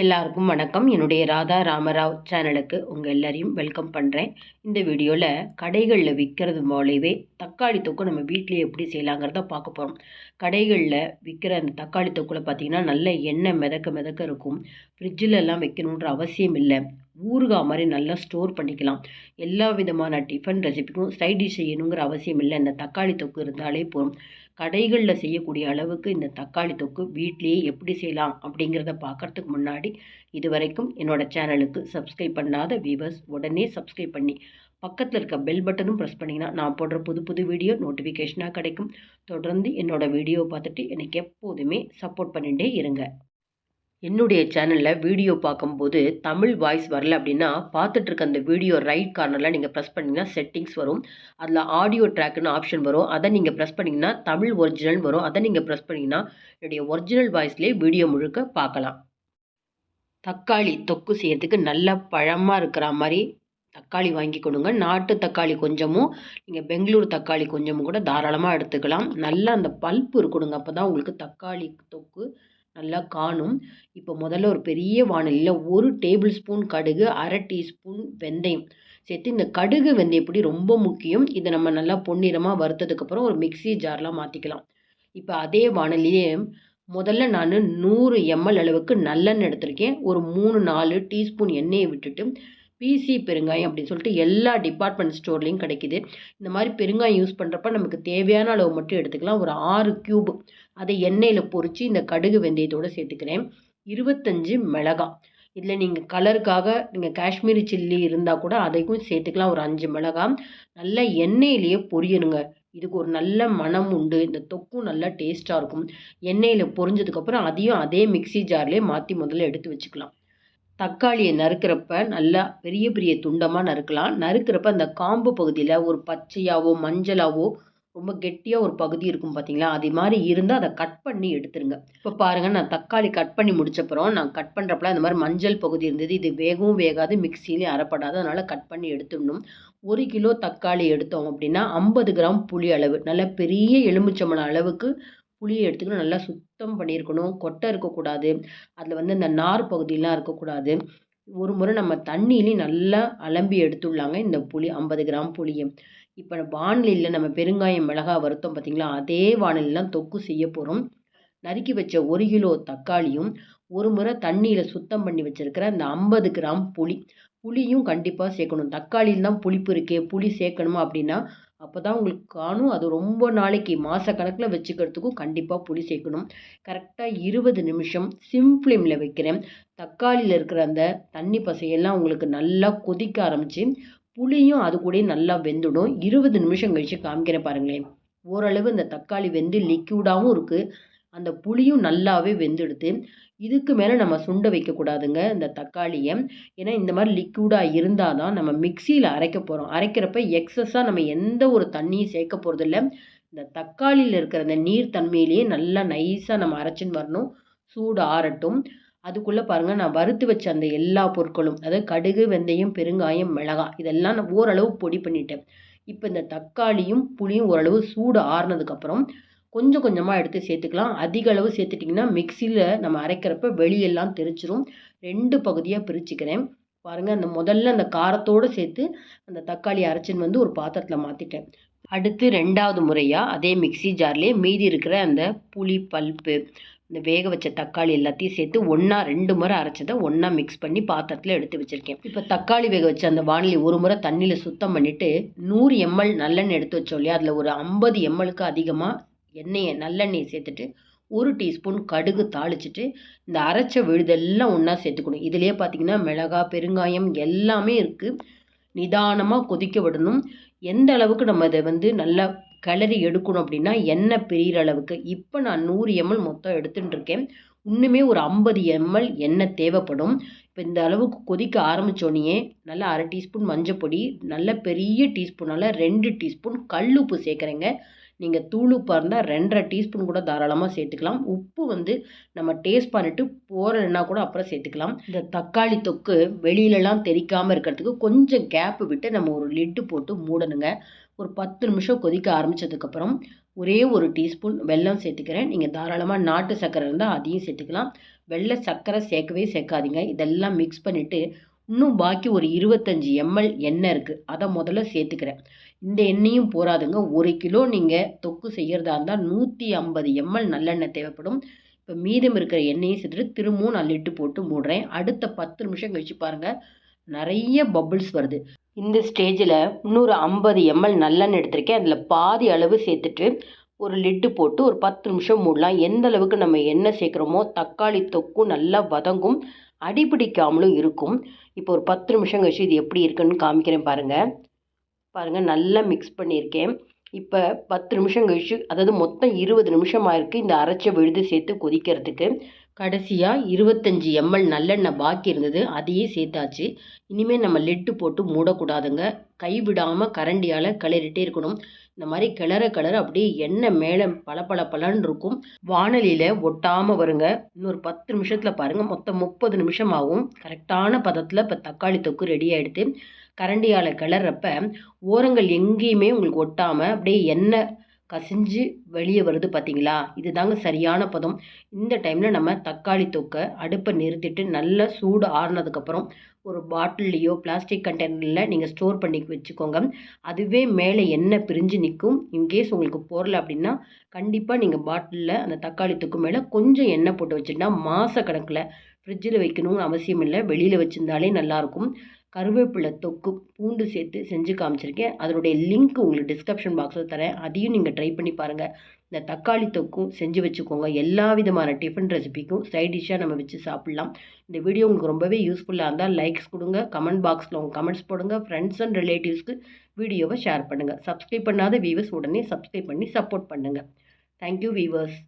எல்லாருக்கும் வணக்கம். என்னுடைய ராதா ராமராவ் சேனலுக்கு உங்கள் எல்லாரையும் வெல்கம் பண்ணுறேன் இந்த வீடியோவில் கடைகளில் விற்கிறது போலவே தக்காளி தொக்கு நம்ம வீட்டிலேயே எப்படி செய்யலாங்கிறத பார்க்க போகிறோம் கடைகளில் விற்கிற அந்த தக்காளி தொக்கில் பார்த்திங்கன்னா நல்ல எண்ணெய் மிதக்க மிதக்க இருக்கும். ஃப்ரிட்ஜிலெல்லாம் வைக்கணுன்ற அவசியம் இல்லை. ஊறுகாய் மாதிரி நல்லா ஸ்டோர் பண்ணிக்கலாம். எல்லா விதமான டிஃபன் ரெசிபிக்கும் சைட் டிஷ் செய்யணுங்கிற அவசியம் இல்லை. இந்த தக்காளி தொக்கு இருந்தாலே போதும். கடைகளில் செய்யக்கூடிய அளவுக்கு இந்த தக்காளி தொக்கு வீட்லேயே எப்படி செய்யலாம் அப்படிங்கிறத பார்க்குறதுக்கு முன்னாடி இது வரைக்கும் என்னோடய சேனலுக்கு சப்ஸ்கிரைப் பண்ணாத வியூவர்ஸ் உடனே சப்ஸ்கிரைப் பண்ணி பக்கத்தில் இருக்க பெல் பட்டனும் ப்ரெஸ் பண்ணிங்கன்னா நான் போடுற புது புது வீடியோ நோட்டிஃபிகேஷனாக கிடைக்கும். தொடர்ந்து என்னோடய வீடியோவை பார்த்துட்டு எனக்கு எப்போதுமே சப்போர்ட் பண்ணிகிட்டே இருங்க. என்னுடைய சேனலில் வீடியோ பார்க்கும்போது தமிழ் வாய்ஸ் வரல அப்படின்னா பார்த்துட்ருக்க அந்த வீடியோ ரைட் கார்னரில் நீங்கள் ப்ரெஸ் பண்ணிங்கன்னா செட்டிங்ஸ் வரும். அதில் ஆடியோ ட்ராக்குன்னு ஆப்ஷன் வரும். அதை நீங்கள் ப்ரெஸ் பண்ணிங்கன்னா தமிழ் ஒரிஜினல் வரும். அதை நீங்கள் ப்ரெஸ் பண்ணிங்கன்னா என்னுடைய ஒரிஜினல் வாய்ஸ்லேயே வீடியோ முழுக்க பார்க்கலாம். தக்காளி தொக்கு செய்யறதுக்கு நல்ல பழமாக இருக்கிற மாதிரி தக்காளி வாங்கி கொடுங்க. நாட்டு தக்காளி கொஞ்சமும் நீங்கள் பெங்களூர் தக்காளி கொஞ்சமும் கூட தாராளமாக எடுத்துக்கலாம். நல்லா அந்த பல்ப்பு இருக்கணுங்க அப்போ தான் உங்களுக்கு தக்காளி தொக்கு நல்லா காணும். இப்போ முதல்ல ஒரு பெரிய வானலியில் ஒரு டேபிள் ஸ்பூன் கடுகு அரை டீஸ்பூன் வெந்தயம் சேர்த்து இந்த கடுகு வெந்தயப்பொடி ரொம்ப முக்கியம். இதை நம்ம நல்லா பொன்னிறமாக வறுத்ததுக்கப்புறம் ஒரு மிக்சி ஜார்லாம் மாற்றிக்கலாம் இப்போ அதே வானலியே முதல்ல நான் நூறு எம்எல் அளவுக்கு நல்லெண்ணெய் எடுத்திருக்கேன். ஒரு மூணு நாலு டீஸ்பூன் எண்ணெயை விட்டுட்டு பிசி பெருங்காயம் அப்படின்னு சொல்லிட்டு எல்லா டிபார்ட்மெண்ட் ஸ்டோர்லேயும் கிடைக்கிது. இந்த மாதிரி பெருங்காயம் யூஸ் பண்ணுறப்ப நமக்கு தேவையான அளவு மட்டும் எடுத்துக்கலாம். ஒரு ஆறு க்யூப் அதை எண்ணெயில் பொறிச்சு இந்த கடுகு வெந்தயத்தோடு சேர்த்துக்கிறேன். இருபத்தஞ்சு மிளகா இதில் நீங்கள் கலருக்காக நீங்கள் காஷ்மீரி சில்லி இருந்தால் கூட அதைக்கும் சேர்த்துக்கலாம். ஒரு அஞ்சு மிளகா நல்லா எண்ணெயிலேயே பொரியணுங்க. இதுக்கு ஒரு நல்ல மனம் உண்டு. இந்த தொக்கும் நல்லா டேஸ்ட்டாக இருக்கும். எண்ணெயில் பொரிஞ்சதுக்கப்புறம் அதையும் அதே மிக்சி ஜார்லேயே மாற்றி முதல்ல எடுத்து வச்சுக்கலாம். தக்காளியை நறுக்கிறப்ப நல்லா பெரிய பெரிய துண்டமாக நறுக்கலாம். நறுக்கிறப்ப அந்த காம்பு பகுதியில் ஒரு பச்சையாவோ மஞ்சளாவோ ரொம்ப கெட்டியாக ஒரு பகுதி இருக்கும் பார்த்தீங்களா அது மாதிரி இருந்தால் அதை கட் பண்ணி எடுத்துருங்க. இப்போ பாருங்கள் நான் தக்காளி கட் பண்ணி முடிச்சப்பறம் நான் கட் பண்ணுறப்பலாம் இந்த மாதிரி மஞ்சள் பகுதி இருந்தது. இது வேகவும் வேகாது மிக்சிலையும் அறப்படாது அதனால் கட் பண்ணி எடுத்துடணும். ஒரு கிலோ தக்காளி எடுத்தோம் அப்படின்னா ஐம்பது கிராம் புளி அளவு. நல்லா பெரிய எலுமிச்சம்பழம் அளவுக்கு புளியை எடுத்துக்கணும். நல்லா சுத்தம் பண்ணியிருக்கணும். கொட்டை இருக்கக்கூடாது. அதில் வந்து இந்த நார் பகுதியெலாம் இருக்கக்கூடாது. ஒரு முறை நம்ம தண்ணியிலையும் நல்லா அலம்பி எடுத்துடலாங்க இந்த புளி ஐம்பது கிராம் புளியை. இப்போ வானிலையில் நம்ம பெருங்காயம் மிளகாய் வறுத்தோம் பார்த்திங்களா அதே வானிலாம் தொக்கு செய்ய போகிறோம் நறுக்கி வச்ச ஒரு கிலோ தக்காளியும் ஒரு முறை தண்ணியில் சுத்தம் பண்ணி வச்சுருக்கிற அந்த ஐம்பது கிராம் புளி. புளியும் கண்டிப்பாக சேர்க்கணும். தக்காளியில் தான் புளிப்பு இருக்கே புளி சேர்க்கணுமா அப்படின்னா அப்போ தான் உங்களுக்கு காணும். அது ரொம்ப நாளைக்கு மாதக்கணக்கில் வச்சுக்கிறதுக்கும் கண்டிப்பாக புளி சேர்க்கணும். கரெக்டாக இருபது நிமிஷம் சிம் ஃப்ளேமில் வைக்கிறேன். தக்காளியில் இருக்கிற அந்த தண்ணி பசையெல்லாம் உங்களுக்கு நல்லா கொதிக்க ஆரம்பித்து புளியும் அது கூட நல்லா வெந்துடும். இருபது நிமிஷம் கழித்து காமிக்கிறேன் பாருங்களேன். ஓரளவு இந்த தக்காளி வெந்து லிக்யூடாகவும் இருக்குது அந்த புளியும் நல்லாவே வெந்துடுது. இதுக்கு மேலே நம்ம சுண்ட வைக்கக்கூடாதுங்க இந்த தக்காளியை. ஏன்னா இந்த மாதிரி லிக்யூடாக இருந்தால் தான் நம்ம மிக்சியில் அரைக்க போகிறோம் அரைக்கிறப்ப எக்ஸஸாக நம்ம எந்த ஒரு தண்ணியும் சேர்க்க போகிறதில்ல இந்த தக்காளியில் இருக்கிற அந்த நீர் தன்மையிலேயே நல்லா நைஸாக நம்ம அரைச்சின்னு வரணும். சூடு ஆறட்டும். அதுக்குள்ளே பாருங்கள் நான் வறுத்து வச்ச அந்த எல்லா பொருட்களும் அதாவது கடுகு வெந்தயம் பெருங்காயம் மிளகாய் இதெல்லாம் நான் ஓரளவு பொடி பண்ணிட்டேன். இப்போ இந்த தக்காளியும் புளியும் ஓரளவு சூடு ஆறுனதுக்கப்புறம் கொஞ்சம் கொஞ்சமாக எடுத்து சேர்த்துக்கலாம். அதிக அளவு சேர்த்துட்டிங்கன்னா மிக்சியில் நம்ம அரைக்கிறப்ப வெளியெல்லாம் தெரிச்சிரும் ரெண்டு பகுதியாக பிரிச்சுக்கிறேன். பாருங்கள் அந்த முதல்ல அந்த காரத்தோடு சேர்த்து அந்த தக்காளி அரைச்சின்னு வந்து ஒரு பாத்திரத்தில் மாற்றிட்டேன் அடுத்து ரெண்டாவது முறையாக அதே மிக்சி ஜார்லேயே மீதி இருக்கிற அந்த புளி பல்ப்பு இந்த வேக வச்ச தக்காளி எல்லாத்தையும் சேர்த்து ஒன்றா ரெண்டு முறை அரைச்சதை ஒன்றா மிக்ஸ் பண்ணி பாத்திரத்தில் எடுத்து வச்சுருக்கேன். இப்போ தக்காளி வேக வச்ச அந்த வானிலை ஒரு முறை தண்ணியில் சுத்தம் பண்ணிவிட்டு நூறு எம்எல் நல்லெண்ணெய் எடுத்து வச்சோம் இல்லையா? அதில் ஒரு ஐம்பது எம்எல்க்கு அதிகமாக எண்ணெயை நல்லெண்ணெயை சேர்த்துட்டு ஒரு டீஸ்பூன் கடுகு தாளிச்சிட்டு இந்த அரைச்ச விழுதெல்லாம் ஒன்றா சேர்த்துக்கணும். இதுலேயே பார்த்தீங்கன்னா மிளகா பெருங்காயம் எல்லாமே இருக்குது நிதானமாக கொதிக்க விடணும். எந்த அளவுக்கு நம்ம இதை வந்து நல்லா கிளறி எடுக்கணும் அப்படின்னா எண்ணெய் பிரிகிற அளவுக்கு. இப்போ நான் நூறு எம்எல் மொத்தம் எடுத்துகிட்டு இருக்கேன். இன்னுமே ஒரு ஐம்பது எம்எல் எண்ணெய் தேவைப்படும். இப்போ இந்த அளவுக்கு கொதிக்க ஆரம்பித்தோடனே நல்லா அரை டீஸ்பூன் மஞ்சள் பொடி நல்ல பெரிய டீஸ்பூனால் ரெண்டு டீஸ்பூன் கல் உப்பு சேர்க்குறேங்க. நீங்கள் தூள் உப்பாக இருந்தால் ரெண்டரை டீஸ்பூன் கூட தாராளமாக சேர்த்துக்கலாம். உப்பு வந்து நம்ம டேஸ்ட் பண்ணிவிட்டு போகிறேன்னா கூட அப்புறம் சேர்த்துக்கலாம். இந்த தக்காளி தொக்கு வெளியிலலாம் தெரிக்காமல் இருக்கிறதுக்கு கொஞ்சம் கேப்பு விட்டு நம்ம ஒரு லிட்டு போட்டு மூடணுங்க. ஒரு பத்து நிமிஷம் கொதிக்க ஆரம்பித்ததுக்கப்புறம் ஒரே ஒரு டீஸ்பூன் வெல்லம் சேர்த்துக்கிறேன். நீங்கள் தாராளமாக நாட்டு சர்க்கரை இருந்தால் அதையும் சேர்த்துக்கலாம். வெள்ளை சர்க்கரை சேர்க்கவே சேர்க்காதீங்க. இதெல்லாம் மிக்ஸ் பண்ணிவிட்டு இன்னும் பாக்கி ஒரு இருபத்தஞ்சி எம்எல் எண்ணெய் இருக்குது அதை முதல்ல சேர்த்துக்கிறேன். இந்த எண்ணெயும் போராதுங்க ஒரு கிலோ நீங்கள் தொக்கு செய்கிறதா இருந்தால் நூற்றி ஐம்பது எம்எல் நல்லெண்ணெய் தேவைப்படும். இப்போ மீதம் இருக்கிற எண்ணெயும் சேர்த்துட்டு திரும்பவும் நான் லிட்டு போட்டு மூடுறேன். அடுத்த பத்து நிமிஷம் கழிச்சு பாருங்கள் நிறைய பபுள்ஸ் வருது. இந்த ஸ்டேஜில் இன்னொரு ஐம்பது எம்எல் நல்லெண்ணெய் எடுத்திருக்கேன். அதில் பாதி அளவு சேர்த்துட்டு ஒரு லிட்டு போட்டு ஒரு பத்து நிமிஷம் மூடலாம். எந்த அளவுக்கு நம்ம எண்ணெய் சேர்க்குறோமோ தக்காளி தொக்கும் நல்லா வதங்கும் அடிபிடிக்காமலும் இருக்கும். இப்போ ஒரு பத்து நிமிஷம் கழிச்சு இது எப்படி இருக்குன்னு காமிக்கிறேன் பாருங்கள் பாருங்கள் நல்லா மிக்ஸ் பண்ணியிருக்கேன். இப்போ பத்து நிமிஷம் கழிச்சு அதாவது மொத்தம் இருபது நிமிஷம் ஆயிருக்கு இந்த அரைச்ச விழுது சேர்த்து கொதிக்கிறதுக்கு. கடைசியாக இருபத்தஞ்சி எம்எல் நல்லெண்ணெய் பாக்கி இருந்தது அதையே சேர்த்தாச்சு. இனிமேல் நம்ம லெட்டு போட்டு மூடக்கூடாதுங்க. கைவிடாமல் கரண்டியால் கிளறிட்டே இருக்கணும். இந்த மாதிரி கிளற கிளற அப்படியே எண்ணெய் மேலே பல பல பலன்னு இருக்கும். வானலியில் ஒட்டாமல் வருங்க. இன்னொரு பத்து நிமிஷத்தில் பாருங்கள் மொத்தம் முப்பது நிமிஷம் ஆகும். கரெக்டான பதத்தில் இப்போ தக்காளி தொக்கு ரெடி ஆகிடுது கரண்டியால் கிளறப்ப ஓரங்கள் எங்கேயுமே உங்களுக்கு ஒட்டாமல் அப்படியே எண்ணெய் கசிஞ்சு வெளியே வருது பார்த்தீங்களா இது தாங்க சரியான பதம். இந்த டைமில் நம்ம தக்காளி தொக்கை அடுப்பை நிறுத்திட்டு நல்லா சூடு ஆறுனதுக்கப்புறம் ஒரு பாட்டில்லையோ பிளாஸ்டிக் கண்டெய்னரில் நீங்கள் ஸ்டோர் பண்ணி வச்சுக்கோங்க. அதுவே மேலே எண்ணெய் பிரிஞ்சு நிற்கும். இன்கேஸ் உங்களுக்கு போடல அப்படின்னா கண்டிப்பாக நீங்கள் பாட்டிலில் அந்த தக்காளி தூக்கு மேலே கொஞ்சம் எண்ணெய் போட்டு வச்சுட்டா மாத கணக்கில் ஃப்ரிட்ஜில் வைக்கணும்னு அவசியம் இல்லை. வெளியில் வச்சுருந்தாலே நல்லாயிருக்கும் கருவேப்பிலை தொக்கு பூண்டு சேர்த்து செஞ்சு காமிச்சிருக்கேன். அதனுடைய லிங்க் உங்களுக்கு டிஸ்கிரிப்ஷன் பாக்ஸில் தரேன். அதையும் நீங்கள் ட்ரை பண்ணி பாருங்கள் இந்த தக்காளி தொக்கும் செஞ்சு வச்சுக்கோங்க. எல்லா விதமான டிஃபன் ரெசிபிக்கும் சைட் டிஷ்ஷாக நம்ம வச்சு சாப்பிட்லாம். இந்த வீடியோ உங்களுக்கு ரொம்பவே யூஸ்ஃபுல்லாக இருந்தால் லைக்ஸ் கொடுங்க. கமெண்ட் பாக்ஸில் உங்கள் கமெண்ட்ஸ் போடுங்க. ஃப்ரெண்ட்ஸ் அண்ட் ரிலேட்டிவ்ஸ்க்கு வீடியோவை ஷேர் பண்ணுங்கள் சப்ஸ்கிரைப் பண்ணாத வீவர்ஸ் உடனே சப்ஸ்கிரைப் பண்ணி சப்போர்ட் பண்ணுங்கள் தேங்க்யூ வீவர்ஸ்